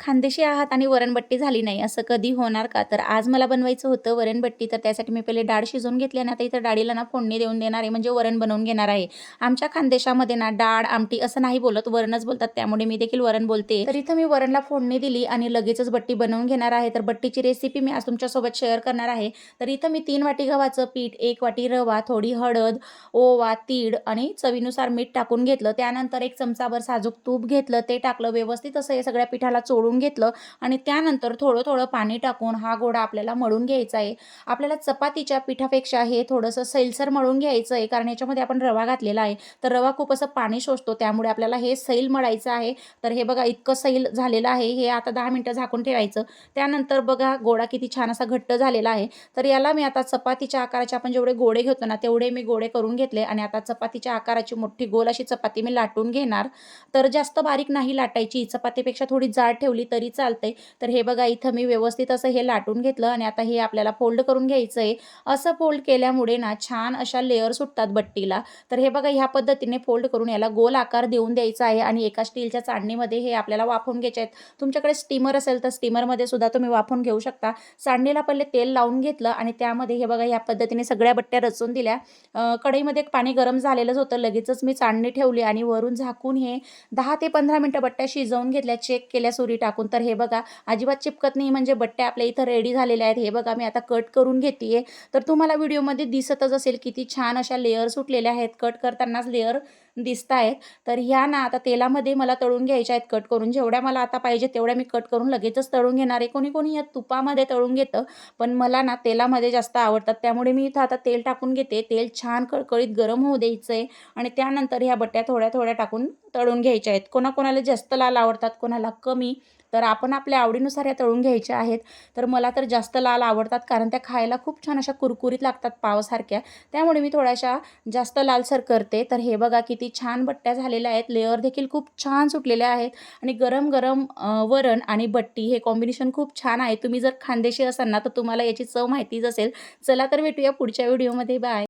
खानदेशी आहात आणि वरणबट्टी झाली नाही असं कधी होणार का? तर आज मला बनवायचं होतं वरणबट्टी तर त्यासाठी मी पहिले डाळ शिजवून घेतली आणि आता इथं डाळीला ना फोडणी देऊन देणार आहे म्हणजे वरण बनवून घेणार आहे. आमच्या खानदेशामध्ये ना डाळ आमटी असं नाही बोलत वरणच बोलतात त्यामुळे मी देखील वरण बोलते. तर इथं मी वरणला फोडणी दिली आणि लगेचच बट्टी बनवून घेणार आहे. तर बट्टीची रेसिपी मी आज तुमच्यासोबत शेअर करणार आहे. तर इथं मी तीन वाटी गव्हाचं पीठ एक वाटी रवा थोडी हळद ओवा तीळ आणि चवीनुसार मीठ टाकून घेतलं. त्यानंतर एक चमचाभर साजूक तूप घेतलं ते टाकलं व्यवस्थित असं हे सगळ्या पिठाला चोळून घेतलं आणि त्यानंतर थोडं थोडं पाणी टाकून हा गोडा आपल्याला मळून घ्यायचा आहे. आपल्याला चपातीच्या पिठापेक्षा हे थोडंसं सैलसर मळून घ्यायचं आहे कारण याच्यामध्ये आपण रवा घातलेला आहे. तर रवा खूप असं पाणी शोषतो त्यामुळे आपल्याला हे सैल मळायचं आहे. तर हे बघा इतकं सैल झालेलं आहे. हे आता दहा मिनटं झाकून ठेवायचं. त्यानंतर बघा गोळा किती छान असा घट्ट झालेला आहे. तर याला मी आता चपातीच्या आकाराचे आपण जेवढे गोडे घेतो ना तेवढे मी गोळे करून घेतले आणि आता चपातीच्या आकाराची मोठी गोल अशी चपाती मी लाटून घेणार. तर जास्त बारीक नाही लाटायची. चपातीपेक्षा थोडी जाड ठेवली तरी चालते तर हे बघा इथं मी व्यवस्थित असं हे लाटून घेतलं आणि आता हे आपल्याला फोल्ड करून घ्यायचं आहे असं फोल्ड केल्यामुळे ना छान अशा लेअर सुटतात बट्टीला. तर हे बघा ह्या पद्धतीने फोल्ड करून याला गोल आकार देऊन द्यायचा आहे आणि एका स्टीलच्या चाळणीमध्ये हे आपल्याला वाफवून घ्यायचे आहेत. तुमच्याकडे स्टीमर असेल तर स्टीमरमध्ये सुद्धा तुम्ही वाफवून घेऊ शकता. चाळणीला पहिले तेल लावून घेतलं आणि त्यामध्ये हे बघा ह्या पद्धतीने सगळ्या बट्ट्या रचून दिल्या. कढईमध्ये पाणी गरम झालेलंच होतं. लगेचच मी चाळणी ठेवली आणि वरून झाकून हे दहा ते पंधरा मिनटं बट्ट्या शिजवून घेतल्या. चेक केल्या सुरी टाकून. टाकून. तर हे बघा अजिबात चिपकत नाही म्हणजे बट्ट्या आपल्या इथं रेडी झालेल्या आहेत. हे बघा मी आता कट करून घेते तर तुम्हाला व्हिडिओमध्ये दिसतच असेल किती छान अशा लेअर सुटलेल्या आहेत. कट करतानाच लेअर दिसत आहेत. तर ह्या ना आता तेलामध्ये मला तळून घ्यायच्या आहेत कट करून. जेवढ्या मला आता पाहिजे तेवढ्या मी कट करून लगेचच तळून घेणार आहे. कोणी कोणी या तुपामध्ये तळून घेतं पण मला ना तेलामध्ये जास्त आवडतात. त्यामुळे मी इथं आता तेल टाकून घेते. तेल छान कळकळीत गरम होऊ द्यायचं आहे आणि त्यानंतर ह्या बट्ट्या थोड्या थोड्या टाकून तळून घ्यायच्या आहेत. कोणाकोणाला जास्त लाल आवडतात कोणाला कमी. तर आपण आपल्या आवडीनुसार या तळून घ्यायच्या आहेत. तर मला तर जास्त लाल आवडतात कारण त्या खायला खूप छान अशा कुरकुरीत लागतात पावसारख्या. त्यामुळे मी थोड्याशा जास्त लालसर करते. तर हे बघा किती छान बट्ट्या झालेल्या आहेत. लेअर देखील खूप छान सुटलेल्या आहेत. आणि गरम गरम वरण आणि बट्टी हे कॉम्बिनेशन खूप छान आहे. तुम्ही जर खानदेशी असाल ना तर तुम्हाला याची चव माहितीच असेल. चला तर भेटूया पुढच्या व्हिडिओमध्ये. बाय.